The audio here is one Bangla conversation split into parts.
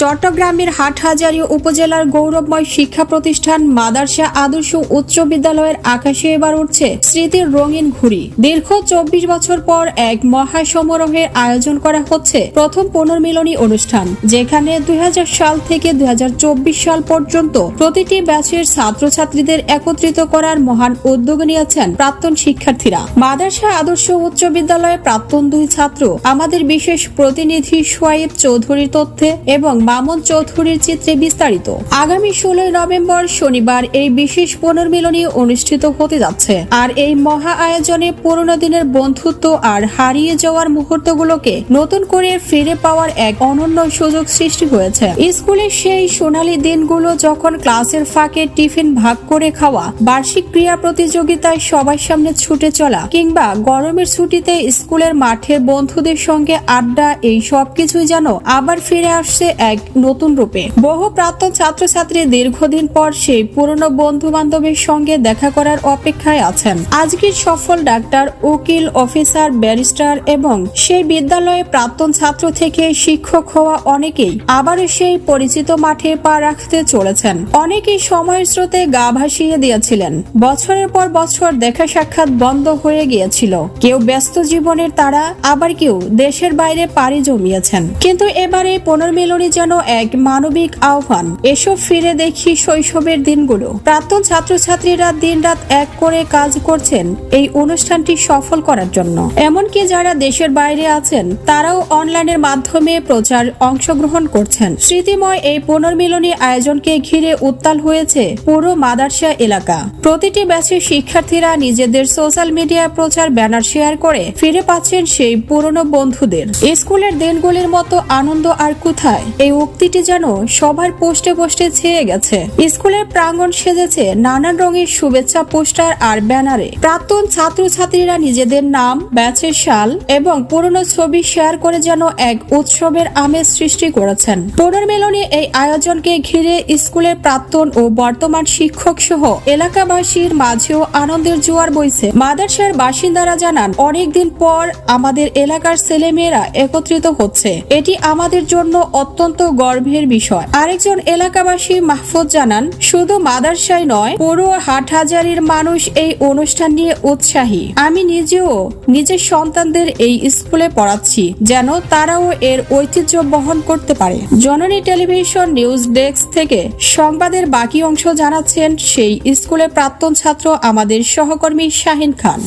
চট্টগ্রামের হাটহাজারী উপজেলার গৌরবময় শিক্ষা প্রতিষ্ঠান মাদারসা আদর্শ উচ্চ বিদ্যালয়ের আকাশে এবার উঠছে স্মৃতির রঙিন ঘুড়ি। দীর্ঘ চব্বিশ বছর পর এক মহা সমারোহের আয়োজন করা হচ্ছে প্রথম পুনর্মিলনী অনুষ্ঠান, যেখানে দুই হাজার সাল থেকে দুই সাল পর্যন্ত প্রতিটি ব্যাচের ছাত্রছাত্রীদের একত্রিত করার মহান উদ্যোগ নিয়েছেন প্রাক্তন শিক্ষার্থীরা। মাদারসা আদর্শ উচ্চ বিদ্যালয়ের প্রাক্তন দুই ছাত্র, আমাদের বিশেষ প্রতিনিধি সোয়াইব চৌধুরীর তথ্যে এবং মামুন চৌধুরীর চিত্রে বিস্তারিত। আগামী ষোলোই নভেম্বর শনিবার এই বিশেষ পুনর্মিলনী অনুষ্ঠিত হতে যাচ্ছে। আর এই মহা আয়োজনে পুরনো দিনের বন্ধুত্ব আর হারিয়ে যাওয়ার মুহূর্তগুলোকে নতুন করে ফিরে পাওয়ার এক অনন্য সুযোগ সৃষ্টি হয়েছে। স্কুলের সেই সোনালী দিনগুলো যখন ক্লাসের ফাঁকে টিফিন ভাগ করে খাওয়া, বার্ষিক ক্রীড়া প্রতিযোগিতায় সবার সামনে ছুটে চলা, কিংবা গরমের ছুটিতে স্কুলের মাঠে বন্ধুদের সঙ্গে আড্ডা, এই সবকিছুই যেন আবার ফিরে আসছে এক নতুন রূপে। বহু প্রাক্তন ছাত্রছাত্রী দীর্ঘদিন পর সেই পুরনো বন্ধু বান্ধবের সঙ্গে দেখা করার অপেক্ষায় আছেন। আজকের সফল ডাক্তার, উকিল, অফিসার, ব্যারিস্টার এবং সেই বিদ্যালয়ে প্রাক্তন ছাত্র থেকে শিক্ষক হওয়া অনেকেই আবারও সেই পরিচিত মাঠে পা রাখতে চলেছেন। অনেকেই সময়ের স্রোতে গা ভাসিয়ে দিয়েছিলেন। বছরের পর বছর দেখা সাক্ষাৎ বন্ধ হয়ে গিয়েছিল। কেউ ব্যস্ত জীবনের তারা, আবার কেউ দেশের বাইরে পাড়ি জমিয়েছেন। কিন্তু এবারে পুনর্মিলনী যেন এক মানবিক আহ্বান। এসব ফিরে দেখি শৈশবের দিনগুলো। প্রাক্তন ছাত্রছাত্রীরা দিনরাত এক করে কাজ করছেন এই অনুষ্ঠানটি সফল করার জন্য। এমনকি যারা দেশের বাইরে আছেন, তারাও অনলাইনের মাধ্যমে প্রচার অংশগ্রহণ করছেন। স্মৃতিময় এই পুনর্মিলনী আয়োজনকে ঘিরে উত্তাল হয়েছে পুরো মাদারসা এলাকা। প্রতিটি ব্যাচের শিক্ষার্থীরা নিজেদের সোশ্যাল মিডিয়া প্রচার ব্যানার শেয়ার করে ফিরে পাচ্ছেন সেই পুরনো বন্ধুদের। স্কুলের দিনগুলির মতো আনন্দ আর কোথায়? এই উক্তিটি যেন সবার পোস্টে পোস্টে ছেয়ে গেছে। স্কুলের প্রাঙ্গণ সেজেছে নানান রঙের শুভেচ্ছা পোস্টার আর ব্যানারে। প্রাক্তন ছাত্রছাত্রীরা নিজেদের নাম, ব্যাচের সাল এবং পুরনো ছবি শেয়ার করে যেন এক উৎসবের আমেজ সৃষ্টি করেছেন। পুনর্মিলনী এই আয়োজনকে ঘিরে স্কুলের প্রাক্তন ও বর্তমান শিক্ষক সহ এলাকাবাসীর মাঝেও আনন্দের জোয়ার বইছে। মাদারসার বাসিন্দারা জানান, অনেকদিন পর আমাদের এলাকার ছেলেমেয়েরা একত্রিত হচ্ছে। এটি আমাদের জন্য অত্যন্ত গর্বের বিষয়। আরেকজন এলাকাবাসী মাহফুজ জানান, শুধু মাদারসায় নয়, পুরো হাট হাটহাজারির মানুষ এই অনুষ্ঠান নিয়ে উৎসাহী। আমি নিজেও নিজের সন্তানদের এই স্কুলে পড়াচ্ছি, যেন তারাও এর ঐতিহ্য বহন করতে পারে। জননী টেলিভিশন নিউজ ডেস্ক থেকে সংবাদের বাকি অংশ জানাচ্ছেন সেই স্কুলের প্রাক্তন ছাত্র আমাদের সহকর্মী শাহিন খান।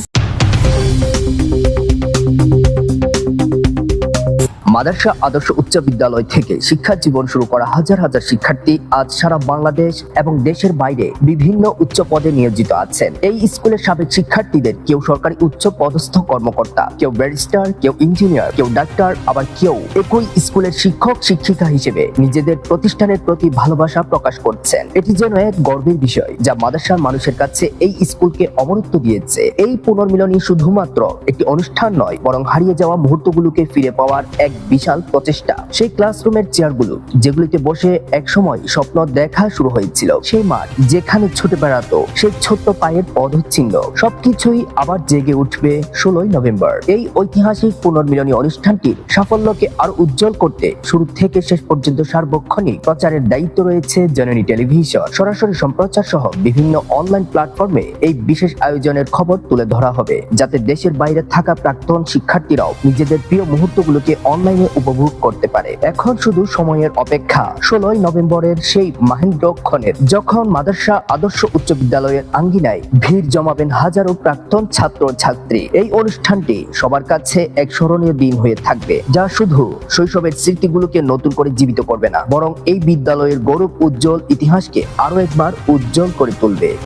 মাদারসা আদর্শ উচ্চ বিদ্যালয় থেকে শিক্ষা জীবন শুরু করা হাজার হাজার শিক্ষার্থী আজ সারা বাংলাদেশ এবং দেশের বাইরে বিভিন্ন উচ্চ পদে নিয়োজিত আছেন। এই স্কুলের সাবেক শিক্ষার্থীদের কেউ সরকারি উচ্চ পদস্থ কর্মকর্তা, কেউ ব্যারিস্টার, কেউ ইঞ্জিনিয়ার, কেউ ডাক্তার, আবার কেউ একই স্কুলের শিক্ষক, শিক্ষিকা হিসেবে নিজেদের প্রতিষ্ঠানের প্রতি ভালোবাসা প্রকাশ করছেন। এটি যেন এক গর্বের বিষয় যা মাদারসার মানুষের কাছে এই স্কুলকে অমরত্ব দিয়েছে। এই পুনর্মিলনী শুধুমাত্র একটি অনুষ্ঠান নয়, বরং হারিয়ে যাওয়া মুহূর্তগুলোকে ফিরে পাওয়ার এক বিশাল প্রচেষ্টা। সেই ক্লাসরুমের চেয়ারগুলো, যেগুলিতে বসে একসময় স্বপ্ন দেখা শুরু হয়েছিল। সেই মাঠ যেখানে ছুটে বেড়াতো, সেই ছোট্ট পায়ের পদচিহ্ন, সবকিছুই আবার জেগে উঠবে ষোলোই নভেম্বর। এই ঐতিহাসিক পুনর্মিলনী অনুষ্ঠানটির সাফল্যকে আরও উজ্জ্বল করতে শুরু থেকে শেষ পর্যন্ত সার্বক্ষণিক প্রচারের দায়িত্ব রয়েছে জননী টেলিভিশন। সরাসরি সম্প্রচার সহ বিভিন্ন অনলাইন প্ল্যাটফর্মে এই বিশেষ আয়োজনের খবর তুলে ধরা হবে, যাতে দেশের বাইরে থাকা প্রাক্তন শিক্ষার্থীরাও নিজেদের প্রিয় মুহূর্তগুলোকে অনলাইনে উপভোগ করতে পারে। এখন শুধু সময়ের অপেক্ষা। ষোলোই নভেম্বরের সেই মাহেন্দ্রক্ষণের যখন মাদ্রাসা আদর্শ উচ্চ বিদ্যালয়ের আঙ্গিনায় ভিড় জমাবেন হাজারো প্রাক্তন ছাত্র ছাত্রী। এই অনুষ্ঠানটি সবার কাছে এক স্মরণীয় দিন হয়ে থাকবে, যা শুধু শৈশবের স্মৃতিগুলোকে নতুন করে জীবিত করবে না, বরং এই বিদ্যালয়ের গৌরব উজ্জ্বল ইতিহাসকে আরও একবার উজ্জ্বল করে তুলবে।